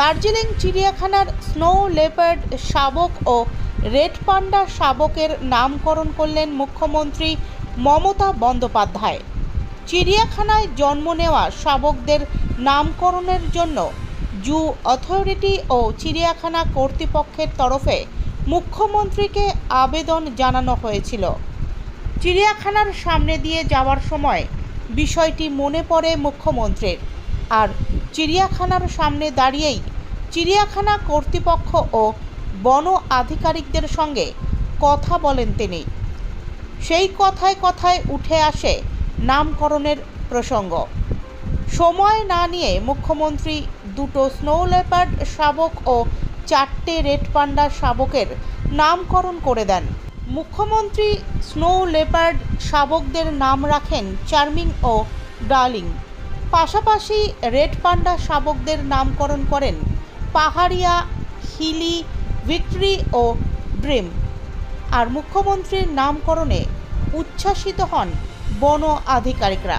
দার্জিলিং, চিড়িয়াখানার snow leopard শাবক ও রেড পান্ডা শাবকের নামকরণ করলেন মুখ্যমন্ত্রী মমতা বন্দ্যোপাধ্যায়। চিড়িয়াখানায় জন্ম নেওয়া শাবকদের নামকরণের জন্য জু অথরিটি ও চিড়িয়াখানা কর্তৃপক্ষের তরফে মুখ্যমন্ত্রীকে আবেদন জানানো হয়েছিল। চিড়িয়াখানার সামনে দিয়ে যাওয়ার সময় বিষয়টি মনে পড়ে মুখ্যমন্ত্রীর। আর চিড়িয়াখানার সামনে দাঁড়িয়েই চিড়িয়াখানা কর্তৃপক্ষ ও বন আধিকারিকদের সঙ্গে কথা বলেন তিনি। সেই কথায় কথায় উঠে আসে নামকরণের প্রসঙ্গ। সময় না নিয়ে মুখ্যমন্ত্রী দুটো স্নো লেপার্ড শাবক ও চারটে রেড পান্ডা শাবকের নামকরণ করে দেন। মুখ্যমন্ত্রী স্নো লেপার্ড শাবকদের নাম রাখেন চার্মিং ও ডার্লিং। পাশাপাশি রেড পান্ডা শাবকদের নামকরণ করেন পাহাড়িয়া, হিলি, ভিক্টরি ও ব্রিম। আর মুখ্যমন্ত্রীর নামকরণে উচ্ছ্বাসিত হন বন আধিকারিকরা।